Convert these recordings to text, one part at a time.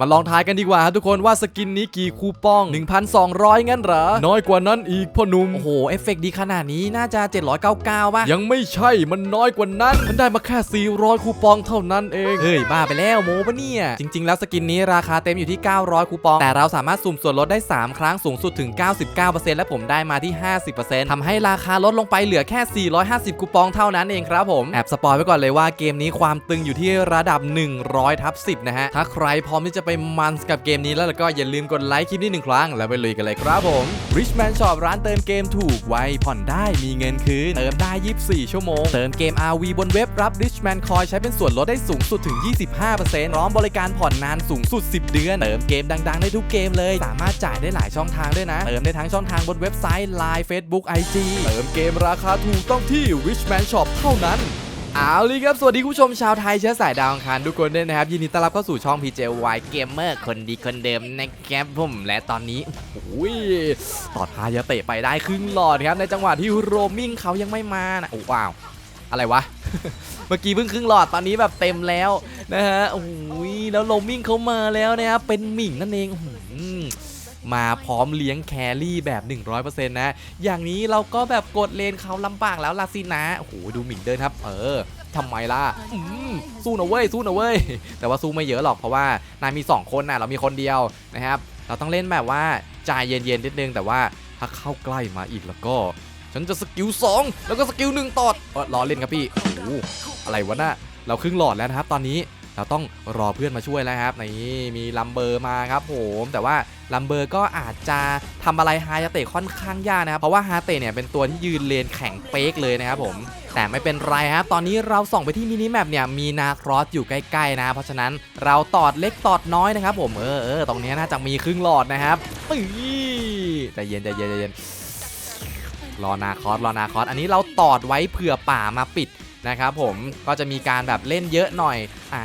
มาลองทายกันดีกว่าครับทุกคนว่าสกินนี้กี่คูปอง 1,200 งั้นเหรอ น้อยกว่านั้นอีกพ่อหนุ่ม โอ้โห เอฟเฟกต์ดีขนาดนี้น่าจะ 799ป่ะ ยังไม่ใช่มันน้อยกว่านั้น มันได้มาแค่ 400 คูปองเท่านั้นเอง เฮ้ย บ้าไปแล้วโมปะเนี่ย จริง ๆ แล้วสกินนี้ราคาเต็มอยู่ที่ 900 คูปอง แต่เราสามารถสุ่มส่วนลดได้ 3 ครั้งสูงสุดถึง 99%และผมได้มาที่ 50%ทำให้ราคาลดลงไปเหลือแค่ 450 คูปองเท่านั้นเองครับผมแอบสปอยไว้ก่อนเลยว่าเกมนี้ความตึงอยู่ที่ระดับ 100ทับ10นะฮะถ้าใครพร้อมที่จะไปมันกับเกมนี้แล้วก็อย่าลืมกดไลค์คลิปนี้หนึ่งครั้ง แล้วไปลุยกันเลยครับผม Richman Shop ร้านเติมเกมถูกไวผ่อนได้มีเงินคืน เติมได้ 24 ชั่วโมง เติมเกม RV บนเว็บรับ Richman Coin ใช้เป็นส่วนลดได้สูงสุดถึง 25%พร้อมบริการผ่อนนานสูงสุด 10 เดือน เติมเกมดังๆ ได้ทุกเกมเลย สามารถจ่ายได้หลายช่องทางด้วยนะ เติมได้ทั้งช่องทางบนเว็บไซต์ Line Facebook IG เติมเกมราคาถูกต้องที่ Richman Shop เท่านั้น เอาเลยครับ สวัสดีคุณผู้ชมชาวไทยเชื้อสายดาวอังคารทุกคนด้วยนะครับ ยินดีต้อนรับเข้าสู่ช่อง PJY Gamer คนดีคนเดิมนะครับผมและตอนนี้โอ้ยตอดพายาเตะไปได้ครึ่งหลอดครับ ในจังหวะที่โรมิ่งเขายังไม่มานะโอ้ว้าว อะไรวะ เมื่อกี้เพิ่งครึ่งหลอดตอนนี้แบบเต็มแล้วนะฮะโอ้โหแล้วโรมิ่งเขามาแล้วนะครับเป็นหมิงนั่นเองอื้อหือ มาพร้อมเลี้ยงแครี่แบบ 100%นะ อย่างนี้เราก็แบบกดเลนเขาลำบากแล้วลาสินะโอ้โหดูหมิงเดินครับ เออทำไมล่ะอืมสู้นะเว้ยสู้นะเว้ย แต่ว่าสู้ไม่เยอะหรอกเพราะว่านายมี 2 คนนะเรามีคนเดียวนะครับ เราต้องเล่นแบบว่าใจเย็นๆนิดนึงแต่ว่าถ้าเข้าใกล้มาอีกแล้วก็ ฉันจะสกิล2แล้วก็สกิล1ตอดเออล้อเล่นครับพี่โอ้โหอะไรวะน่ะเราครึ่งหลอดแล้วนะครับตอนนี้ เราต้องรอเพื่อนมาช่วยแล้วครับนี่มีลัมเบอร์มาครับผมแต่ว่าลัมเบอร์ก็อาจจะทำอะไรฮาเตะค่อนข้างยากนะครับเพราะว่าฮาเตะเนี่ยเป็นตัวที่ยืนเลนแข็งเป๊กเลยนะครับผมแต่ไม่เป็นไรครับตอนนี้เราส่องไปที่มินิแมปเนี่ยมีนาครอสอยู่ใกล้ๆนะ เพราะฉะนั้นเราตอดเล็กตอดน้อยนะครับผมเออเออตรงนี้น่าจะมีครึ่งหลอดนะครับอุ้ยใจเย็นใจเย็นใจเย็นรอนาคอสรอนาคอสอันนี้เราตอดไว้เผื่อป่ามาปิดนะครับผมก็จะมีการแบบเล่นเยอะหน่อยอ่า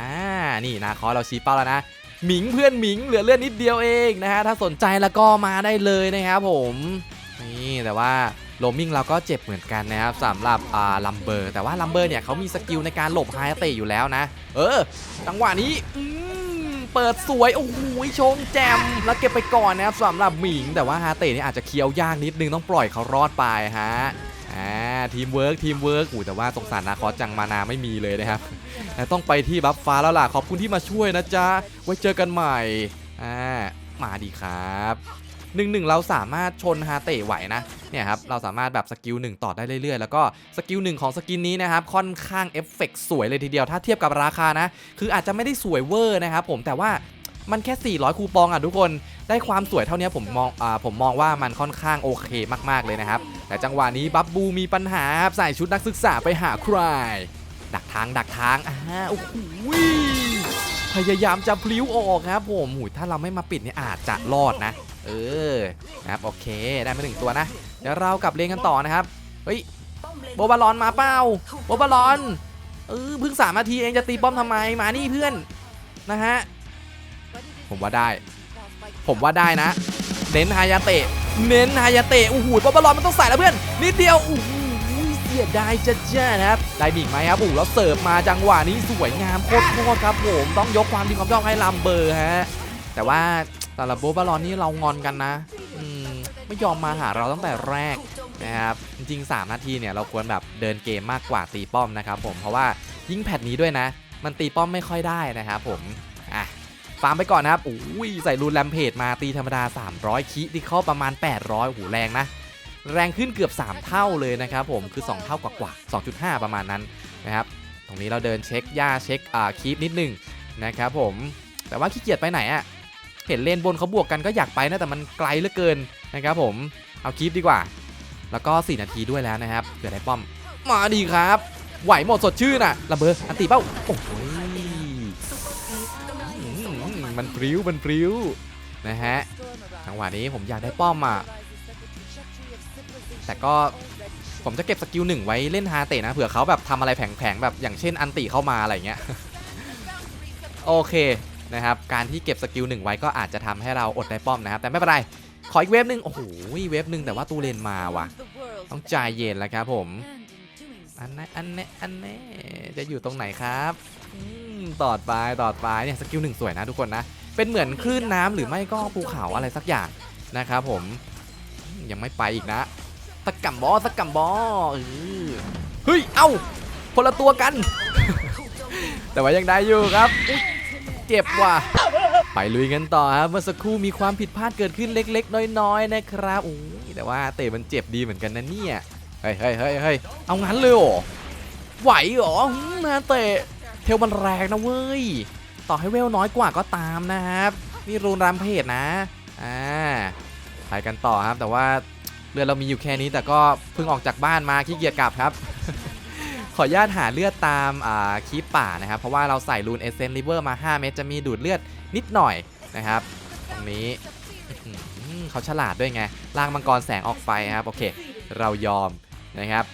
นี่นาคอเราชี้เป้าแล้วนะหมิงเพื่อนหมิงเหลือเลือดนิดเดียวเองนะฮะถ้าสนใจแล้วก็มาได้เลยนะครับผมนี่แต่ว่าโรมมิ่งเราก็เจ็บเหมือนกันนะครับสำหรับอ่าลัมเบอร์ แต่ว่าลัมเบอร์เนี่ยเขามีสกิลในการหลบไฮเตอยู่แล้วนะ เออจังหวะนี้อืมเปิดสวย โอ้โหชงแจม แล้วเก็บไปก่อนนะครับสำหรับหมิง แต่ว่าฮาเตนี่อาจจะเคี้ยวยากนิดนึงต้องปล่อยเขารอดไปฮะ ทีมเวิร์กทีมเวิร์กอู้แต่ว่าสงสารนาคอจังมานาไม่มีเลยนะครับแต่ต้องไปที่บัฟฟ้าแล้วล่ะขอบคุณที่มาช่วยนะจ๊ะไว้เจอกันใหม่อ่ามาดีครับหนึ่งหนึ่งเราสามารถชนฮาเตะไหวนะเนี่ยครับเราสามารถแบบสกิลหนึ่งต่อได้เรื่อยๆ แล้วก็สกิลหนึ่งของสกินนี้นะครับค่อนข้างเอฟเฟกต์สวยเลยทีเดียวถ้าเทียบกับราคานะ คืออาจจะไม่ได้สวยเวอร์นะครับผมแต่ว่ามันแค่ 400 คูปองอะทุกคน ได้ความสวยเท่านี้ผมมองอ่าผมมองว่ามันค่อนข้างโอเคมากๆเลยนะครับ แต่จังหวะนี้บับบูมีปัญหาครับใส่ชุดนักศึกษาไปหาใครดักทางดักทางอ่าโอ้โหพยายามจะพลิ้วออกครับผมหูถ้าเราไม่มาปิดเนี่ยอาจจะรอดนะ เออนะครับโอเคได้มาหนึ่งตัวนะ เดี๋ยวเรากลับเรียนกันต่อนะครับ เฮ้ยโบบาลอนมาเปล่าโบบาลอนเออเพิ่งสามนาทีเองจะตีป้อมทำไมมานี่เพื่อนนะฮะผมว่าได้ ผมว่าได้นะ เน้นฮายาเตะ เน้นฮายาเตะโอ้โหบอลบอลอนมันต้องใส่แล้วเพื่อนนิดเดียวโอ้โหเสียดายจะจ้านะครับ ได้บีกไหมครับโอ้แล้วเสิร์ฟมาจังหวะนี้สวยงามโคตรโคตรครับผมต้องยกความดีความชอบให้ลัมเบอร์ฮะแต่ว่าสำหรับโบบาลอนนี่เรางอนกันนะอืมไม่ยอมมาหาเราตั้งแต่แรกนะครับจริงๆ 3 นาทีเนี่ยเราควรแบบเดินเกมมากกว่าตีป้อมนะครับผมเพราะว่ายิ่งแพทนี้ด้วยนะ มันตีป้อมไม่ค่อยได้นะครับผม ฟาร์มไปก่อนนะครับอุ้ยใส่รูนแรมเพจมาตีธรรมดา 300 คิที่เข้าประมาณ 800โอ้โหแรงนะ แรงขึ้นเกือบ 3 เท่าเลยนะครับผมคือ 2 เท่ากว่าๆ2.5 ประมาณนั้นนะครับตรงนี้เราเดินเช็คย่าเช็คอ่าคีปนิดนึงนะครับผมแต่ว่าขี้เกียจไปไหนอะเห็นเลนบนเขาบวกกันก็อยากไปนะแต่มันไกลเหลือเกินนะครับผมเอาคีปดีกว่า แล้วก็ 4 นาทีด้วยแล้วนะครับเผื่อได้ป้อมมาดีครับ ไหวหมดสดชื่นอะระเบิดอันตีเป้าโอ้โหอื มันพริ้วมันพริ้วนะฮะจังหวะนี้ผมอยากได้ป้อมอะแต่ก็ผมจะเก็บสกิลหนึ่งไว้เล่นฮาเตะนะเผื่อเขาแบบทำอะไรแผงๆแบบอย่างเช่นอันติเข้ามาอะไรเงี้ยโอเคนะครับการที่เก็บสกิลหนึ่งไว้ก็อาจจะทำให้เราอดได้ป้อมนะครับแต่ไม่เป็นไรขออีกเวฟหนึ่งโอ้โหเวฟหนึ่งแต่ว่าตูเลนมาว่ะ ต้องใจเย็นแล้วครับผม อันนี้อันนี้อันนี้จะอยู่ตรงไหนครับ ตอดไปตอดไปเนี่ยสกิลหนึ่งสวยนะทุกคนนะ เป็นเหมือนคลื่นน้ำหรือไม่ก็ภูเขาอะไรสักอย่างนะครับผมยังไม่ไปอีกนะสกกัมบอสกกัมบอเออเฮ้ยเอ้าคนละตัวกัน แต่ว่ายังได้อยู่ครับเจ็บว่ะไปลุยกันต่อครับเมื่อสักครู่มีความผิดพลาดเกิดขึ้นเล็ก ๆ น้อยๆนะครับโอ้แต่ว่าเตะมันเจ็บดีเหมือนกันนะเนี่ยเฮ้ยเฮ้ยเฮ้ยเฮ้ยเอางั้นเลยเหรอไหวหรอมนาเตะ เทลมันแรงนะเว้ย ต่อให้เวลน้อยกว่าก็ตามนะครับ นี่รูนรามเพจนะ อ่าไปกันต่อครับ แต่ว่าเรือเรามีอยู่แค่นี้แต่ก็เพิ่งออกจากบ้านมาขี้เกียจกลับครับ ขออนุญาตหาเลือดตามคีปป่านะครับ เพราะว่าเราใส่รูนเอเซนลิเวอร์มา 5 เม็ดจะมีดูดเลือดนิดหน่อยนะครับ ตรงนี้เขาฉลาดด้วยไงล่างมังกรแสงออกไปครับโอเค เรายอมนะครับ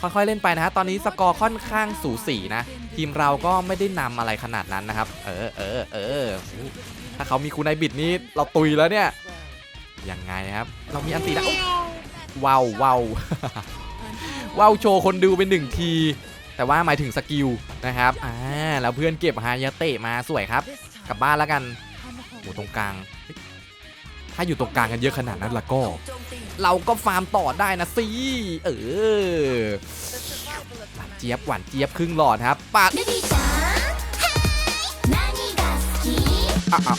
ค่อยๆเล่นไปนะฮะตอนนี้สกอร์ค่อนข้างสูสีนะ ทีมเราก็ไม่ได้นำอะไรขนาดนั้นนะครับ เออเออเออถ้าเขามีคุณนายบิดนี้เราตุยแล้วเนี่ยยังไงครับ เรามีอันตีแล้วว้าวว้าวว้าวโชว์คนดูเป็นหนึ่งที แต่ว่าหมายถึงสกิลนะครับอ่าแล้วเพื่อนเก็บฮายาเตะมาสวยครับกลับบ้านแล้วกันโหตรงกลาง ถ้าอยู่ตรงกลางกันเยอะขนาดนั้นละก็ เราก็ฟาร์มต่อได้นะสิเออ เจี๊ยบหวานเจี๊ยบครึ่งหลอดครับปาดอ้าวอ้า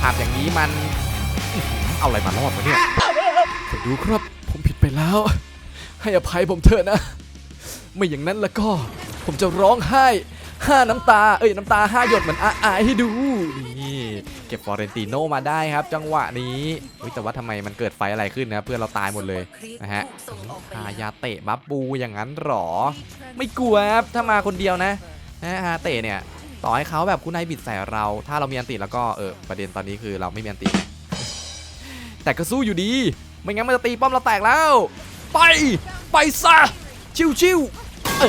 ภาพอย่างนี้มันเอาอะไรมารอดวะเนี่ยคนดูครับผมผิดไปแล้ว ให้อภัยผมเถอะนะ ไม่อย่างนั้นแล้วก็ ผมจะร้องไห้ ห้าน้ำตา เอ้ยน้ำตาห้าหยดเหมือนอาอายให้ดู นี่ เก็บฟอเรนติโนมาได้ครับ จังหวะนี้เฮ้ยแต่ว่าทำไมมันเกิดไฟอะไรขึ้นนะเพื่อนเราตายหมดเลยนะฮะฮายาเตะบับบูอย่างนั้นหรอ ไม่กลัวครับถ้ามาคนเดียวนะนะฮาเตะเนี่ยต่อให้เขาแบบคุณนายบิดใส่เรา ถ้าเรามีอันติแล้วก็เออประเด็นตอนนี้คือเราไม่มีอันติ แต่ก็สู้อยู่ดี ไม่งั้นมันจะตีป้อมเราแตกแล้ว ไป ไปซะ ชิวชิวๆ เอ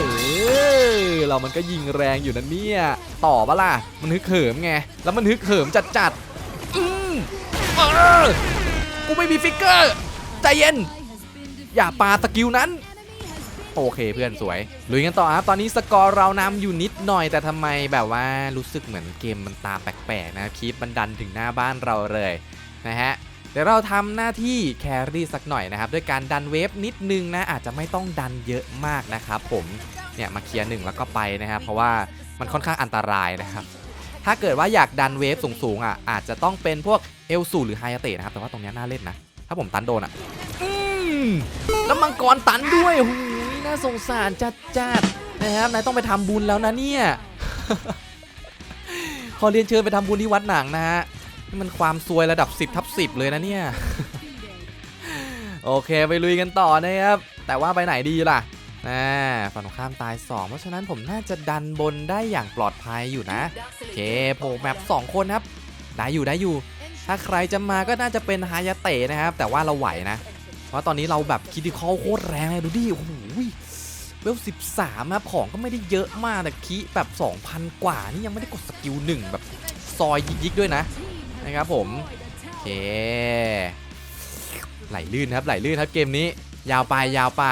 อเรามันก็ยิงแรงอยู่นะเนี่ยต่อปะล่ะมันฮึกเหิมไงแล้วมันฮึกเหิมจัดจัดๆอืมเออกูไม่มีฟิกเกอร์ใจเย็น อย่าปาสกิลนั้น โอเคเพื่อนสวยลุยกันต่อครับตอนนี้สกอร์เรานำอยู่นิดหน่อยแต่ทำไมแบบว่ารู้สึกเหมือนเกมมันตาแปลกๆนะคีปมันดันถึงหน้าบ้านเราเลยนะฮะ เดี๋ยวเราทำหน้าที่แครี่สักหน่อยนะครับด้วยการดันเวฟนิดนึงนะอาจจะไม่ต้องดันเยอะมากนะครับผมเนี่ยมาเคลียร์หนึ่งแล้วก็ไปนะครับเพราะว่ามันค่อนข้างอันตรายนะครับถ้าเกิดว่าอยากดันเวฟสูงๆอะอาจจะต้องเป็นพวกเอลสูหรือไฮยาเตะนะครับแต่ว่าตรงนี้น่าเล่นนะ ถ้าผมตันโดนอะอืมแล้วมังกรตันด้วยโอ้โหน่าสงสารจัดจัดๆนะครับนายต้องไปทำบุญแล้วนะเนี่ยขอเรียนเชิญไปทำบุญที่วัดหนังนะฮะ นี่มันความซวยระดับ 10ทับ10 เลยนะเนี่ย โอเคไปลุยกันต่อนะครับ แต่ว่าไปไหนดีล่ะนะฝั่งตรงข้ามตาย 2 เพราะฉะนั้นผมน่าจะดันบนได้อย่างปลอดภัยอยู่นะ โอเคโผล่แมป2คนครับ ได้อยู่ได้อยู่ ถ้าใครจะมาก็น่าจะเป็นฮายาเตะนะครับ แต่ว่าเราไหวนะ เพราะตอนนี้เราแบบคิดิคอลโคตรแรงเลยดูดิ โอ้โหเวล13ครับของก็ไม่ได้เยอะมากแต่คิแบบ 2,000 กว่านี่ยังไม่ได้กดสกิลหนึ่งแบบซอยยิกๆด้วยนะ นะครับผมโอเคไหลลื่นครับไหลลื่นครับเกมนี้ ยาวไปยาวไป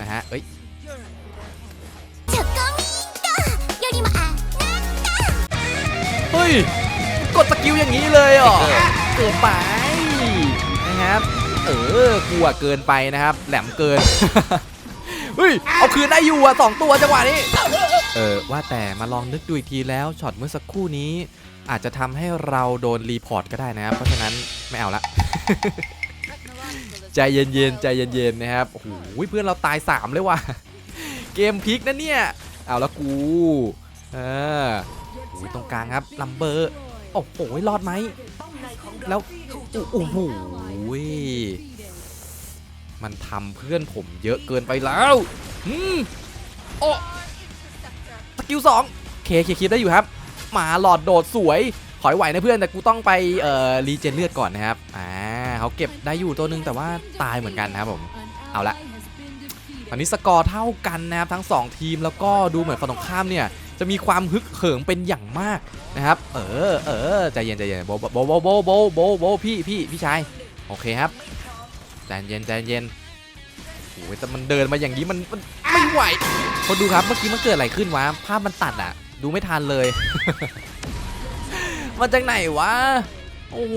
นะฮะเอ้ยฮ้ยกดสกิลอย่างนี้เลยอ๋อเกินไปนะครับเออกลัวเกินไปนะครับ แหลมเกินเฮ้ยเอาคืนได้อยู่อะสองตัวจังหวะนี้ เออว่าแต่มาลองนึกดูอีกทีแล้วช็อตเมื่อสักครู่นี้ อาจจะทำให้เราโดนรีพอร์ตก็ได้นะครับ เพราะฉะนั้นไม่เอาละ ใจเย็นๆใจเย็นๆนะครับโอ้โหเพื่อนเราตาย 3 เลยว่ะ เกมพลิกนะเนี่ย เอาละกูเออโอ้ยตรงกลางครับลัมเบอร์โอ้โหรอดไหมแล้วโอ้โหมันทำเพื่อนผมเยอะเกินไปแล้วอืมโอ้ กิลสองเคเคคิดได้อยู่ครับ มาหลอดโดดสวยถอยไหวนะเพื่อนแต่กูต้องไปเอ่อรีเจนเลือดก่อนนะครับอ่าเขาเก็บได้อยู่ตัวหนึงแต่ว่าตายเหมือนกันนะครับผมเอาละตอนนี้สกอร์เท่ากันนะครับทั้ง 2 ทีมแล้วก็ดูเหมือนฝั่งตรงข้ามเนี่ยจะมีความฮึกเหิมเป็นอย่างมากนะครับ เออเออใจเย็นใจเย็นโบโบโบโบโบโบโบพี่พี่พี่ชายโอเคครับใจเย็นใจเย็นโอ้ยแต่มันเดินมาอย่างนี้มันมัน ไม่ไหวคนดูครับเมื่อกี้มันเกิดอะไรขึ้นวะภาพมันตัดอะ ดูไม่ทันเลย มาจากไหนวะ โอ้โห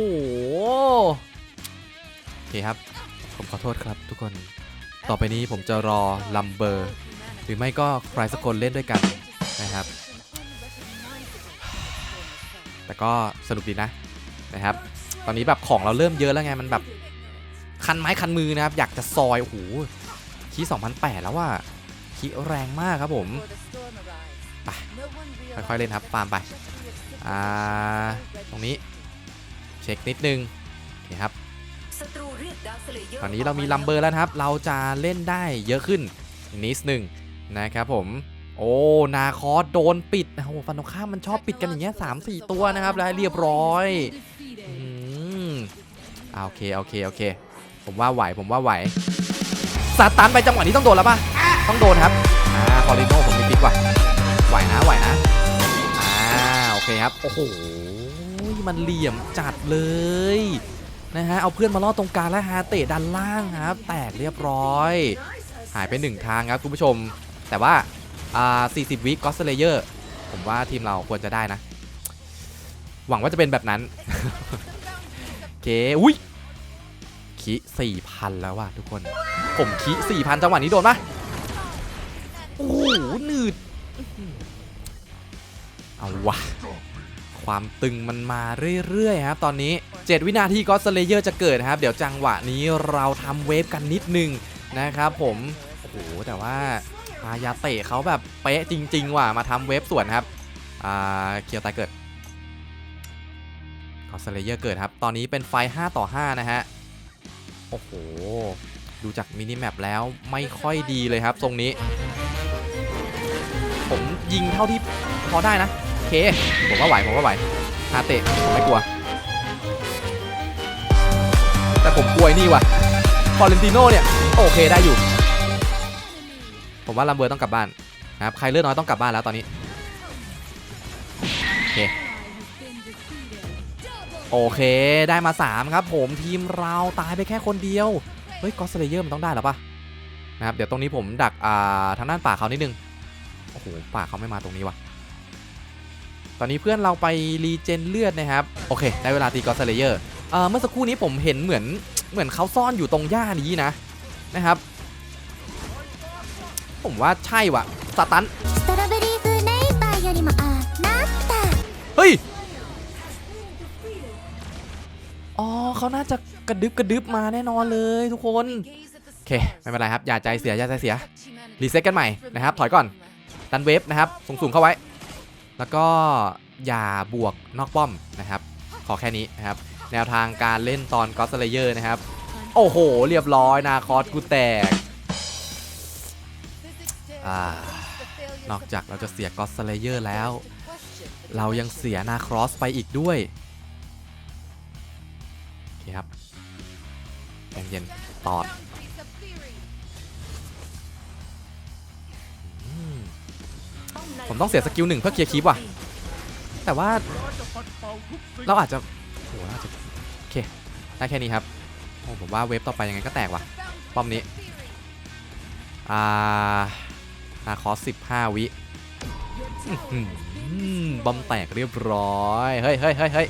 โอเคครับ ผมขอโทษครับทุกคน ต่อไปนี้ผมจะรอลัมเบอร์ หรือไม่ก็ใครสักคนเล่นด้วยกันนะครับ แต่ก็สนุกดีนะนะครับ ตอนนี้แบบของเราเริ่มเยอะแล้วไง มันแบบคันไม้คันมือนะครับ อยากจะซอย โอ้โหคี2008 แล้วว่า คีแรงมากครับผมไปค่อยๆเล่นครับฟาร์มไปอ่าตรงนี้เช็คนิดนึงโอเคครับตอนนี้เรามีลัมเบอร์แล้วครับ เราจะเล่นได้เยอะขึ้นนิดนึงนะครับผมโอ้นาคอสโดนปิดโอ้โหฟันตรงข้ามมันชอบปิดกันอย่างเงี้ยสามสี่ตัวนะครับแล้วเรียบร้อยอืมอ่าโอเคโอเคโอเค ผมว่าไหวผมว่าไหวสตันไปจังหวะนี้ต้องโดนแล้วป่ะ ต้องโดนครับ อ่าคอริโนผมมีปิดว่ะไหวนะไหวนะอ่าโอเคครับ โอ้โห มันเหลี่ยมจัดเลยนะฮะ เอาเพื่อนมาล่อตรงกลางและฮาเตะด้านล่างครับ แตกเรียบร้อย หายไปหนึ่งทางครับคุณผู้ชม แต่ว่า อ่า 40 วิกอสเลเยอร์ ผมว่าทีมเราควรจะได้นะ หวังว่าจะเป็นแบบนั้นโอเค อุ้ยคิ4,000 แล้วว่ะทุกคน ผมคิ4,000 จังหวะนี้โดนปะ หหนืด เอาวะ ความตึงมันมาเรื่อยๆครับตอนนี้ 7 วินาทีก็สเลเยอร์จะเกิดครับ เดี๋ยวจังหวะนี้เราทำเวฟกันนิดนึงนะครับผม โอ้โห แต่ว่าอายาเตะเขาแบบเป๊ะจริง ๆ ว่ะ มาทำเวฟส่วนครับ อ่าเกียวตายเกิดก็สเลเยอร์เกิดครับ ตอนนี้เป็นไฟ 5 ต่อ 5 นะฮะ โอ้โห ดูจากมินิแมปแล้วไม่ค่อยดีเลยครับ ทรงนี้ ยิงเท่าที่พอได้นะโอเคผมว่าไหวผมว่าไหวฮาเตะผมไม่กลัว แต่ผมกลัวไอ้นี่ว่ะฟอเรนติโน่เนี่ยโอเคได้อยู่ ผมว่าลัมเบอร์ต้องกลับบ้านนะครับใครเลือดน้อยต้องกลับบ้านแล้วตอนนี้โอเคโอเคได้มา 3 ครับ ผมทีมเราตายไปแค่คนเดียว เฮ้ยกอสเลเยอร์มันต้องได้หรอปะนะครับเดี๋ยวตรงนี้ผมดักอ่าทางด้านป่าเขานิดนึง โอ้โหปากเขาไม่มาตรงนี้วะตอนนี้เพื่อนเราไปรีเจนเลือดนะครับ โอเค ได้เวลาตีกอสเลเยอร์เมื่อสักครู่นี้ผมเห็นเหมือนเหมือนเขาซ่อนอยู่ตรงหญ้านี้นะนะครับ ผมว่าใช่วะสตันเฮ้ยอ๋อเขาน่าจะกระดึบกระดึบมาแน่นอนเลยทุกคน โอเค ไม่เป็นไรครับ อย่าใจเสีย อย่าใจเสีย รีเซ็ตกันใหม่นะครับ ถอยก่อน ดันเวฟนะครับสูงๆเข้าไว้ แล้วก็อย่าบวกนอกป้อมนะครับ ขอแค่นี้นะครับ แนวทางการเล่นตอนก็สเลเยอร์นะครับ โอ้โห เรียบร้อยนาคอสกูแตกอนอกจากเราจะเสียก็สเลเยอร์แล้ว เรายังเสียนาครอสไปอีกด้วยโอเคครับใจเย็นๆตอด ผมต้องเสียสกิลหนึ่งเพื่อเคลียร์คีปว่ะ แต่ว่าเราอาจจะโหอาจจะโอเคได้แค่นี้ครับโอ้ผมว่าเวฟต่อไปยังไงก็แตกว่ะป้อมนี้อ่านาคอส15วิอื้อหือบอมแตกเรียบร้อยเฮ้ยเฮ้ยเฮ้ยเฮ้ย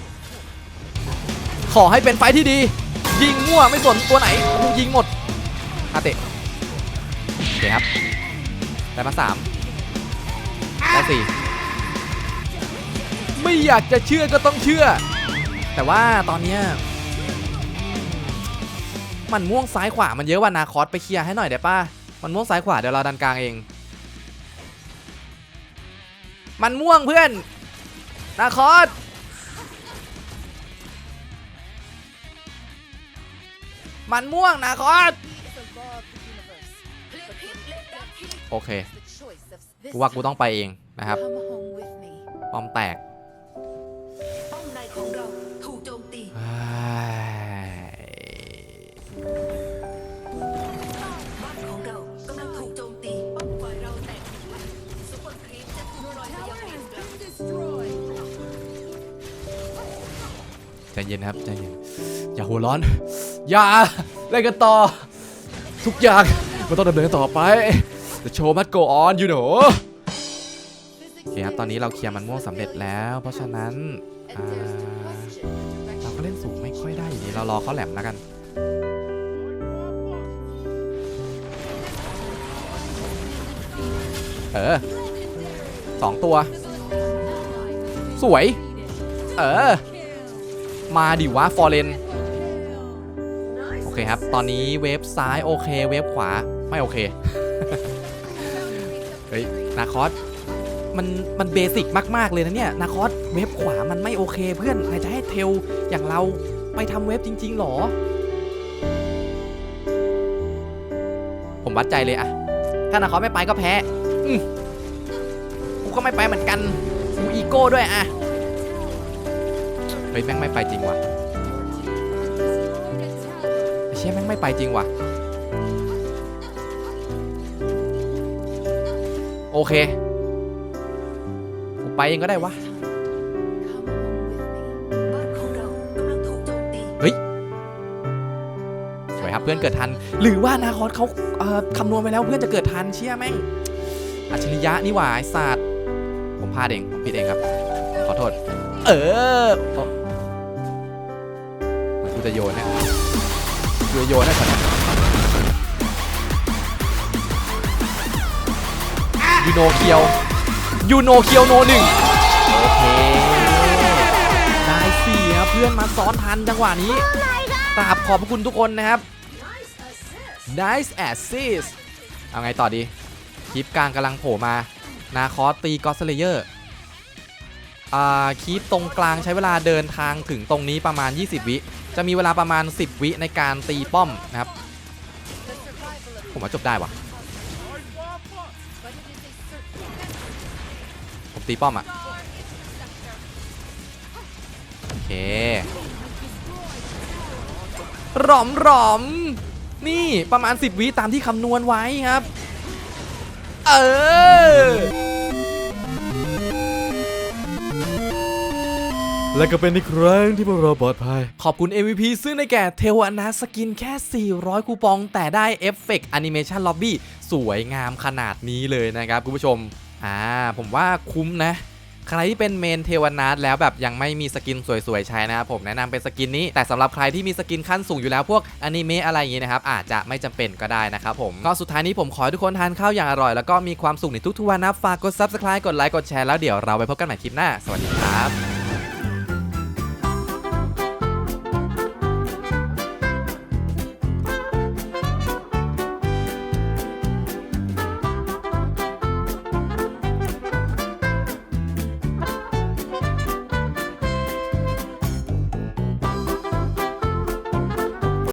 ขอให้เป็นไฟที่ดี ยิงมั่วไม่สนตัวไหนยิงหมดอาเตะโอเคครับได้มาสาม สี่ไม่อยากจะเชื่อก็ต้องเชื่อ แต่ว่าตอนเนี้ยมันม่วงซ้ายขวามันเยอะว่านาคอสไปเคลียร์ให้หน่อยได้ป่ะมันม่วงซ้ายขวาเดี๋ยวเราดันกลางเอง มันม่วงเพื่อน นาคอสมันม่วงนาคอสโอเคกูว่ากูต้องไปเอง นะครับปอมแตกป้อมในของเราถูกโจมตีเฮ้ยบ้านของเรากำลังถูกโจมตีป้อมฝ่ายเราแตกซุปเปอร์ครีปจะถูกลอยไปยังเลนกลางใจเย็นครับใจเย็นอย่าหัวร้อน อย่าเล่นกันต่อ ทุกอย่างมันต้องดำเนินต่อไป The show must go on you know โอเคครับ ตอนนี้เราเคลียร์มันม่วงสำเร็จแล้ว เพราะฉะนั้นเราก็เล่นสูงไม่ค่อยได้อยู่ดีเรารอเขาแหลมแล้วกันเออสองตัว สวย เออ มาดิวะฟอร์เรนโอเคครับ ตอนนี้เวฟซ้ายโอเค เวฟขวาไม่โอเค เฮ้ย นาคอส มันมันเบสิกมากๆเลยนะเนี่ยนาคอสเวฟขวามันไม่โอเคเพื่อนใครจะให้เทลอย่างเราไปทำเวฟจริงๆหรอ ผมวัดใจเลยอะถ้านาคอสไม่ไปก็แพ้อืมกูก็ไม่ไปเหมือนกันกูอีโก้ด้วยอะเฮ้ยแม่งไม่ไปจริงว่ะเชี่ยแม่งไม่ไปจริงว่ะโอเค ไปเองก็ได้วะบ้านของเรากำลังถูกโจมตีสวยครับเพื่อนเกิดทัน หรือว่านาคอสเขาเอ่อคำนวณไปแล้วเพื่อนจะเกิดทันเชี่ยแม่ง อัจฉริยะนี่หว่าไอ้สัตว์ผมพลาดเองผมผิดเองครับ ขอโทษ เออโอ้มันกูจะโยนเนี่ยกูจะโยนนะสัตว์ยูโนเคียว ยูโนเคียวโนหนึ่งโอเค ได้เสียเพื่อนมาซ้อนทันจังหวะนี้กราบขอบพระคุณทุกคนนะครับ Nice assist เอาไงต่อดี คลิปกลางกำลังโผล่มา นาคอสตีกอสเลเยอร์อ่าคลิปตรงกลางใช้เวลาเดินทางถึงตรงนี้ประมาณ 20 วิ จะมีเวลาประมาณ 10 วิในการตีป้อมนะครับ ผมว่าจบได้ว่ะ ตีป้อมอะโอเคหลอมหลอมนี่ประมาณ 10วิตามที่คำนวณไว้ครับ เออและก็เป็นอีกครั้งที่พวกเราปลอดภัย ขอบคุณ MVP ซึ่งในแก่เทวอนาสกินแค่ 400 คูปอง แต่ได้เอฟเฟกต์แอนิเมชันล็อบบี้สวยงามขนาดนี้เลยนะครับ คุณผู้ชม อ่าผมว่าคุ้มนะ ใครที่เป็นเมนเทวนาทแล้วแบบยังไม่มีสกินสวยๆใช้นะครับผมแนะนำเป็นสกินนี้ แต่สำหรับใครที่มีสกินขั้นสูงอยู่แล้วพวกอนิเมะอะไรอย่างนี้นะครับอาจจะไม่จำเป็นก็ได้นะครับผมก็สุดท้ายนี้ผมขอให้ทุกคนทานข้าวอย่างอร่อย แล้วก็มีความสุขในทุกๆวันนะฝากกด subscribe กดไลค์กดแชร์แล้วเดี๋ยวเราไปพบกันใหม่คลิปหน้าสวัสดีครับ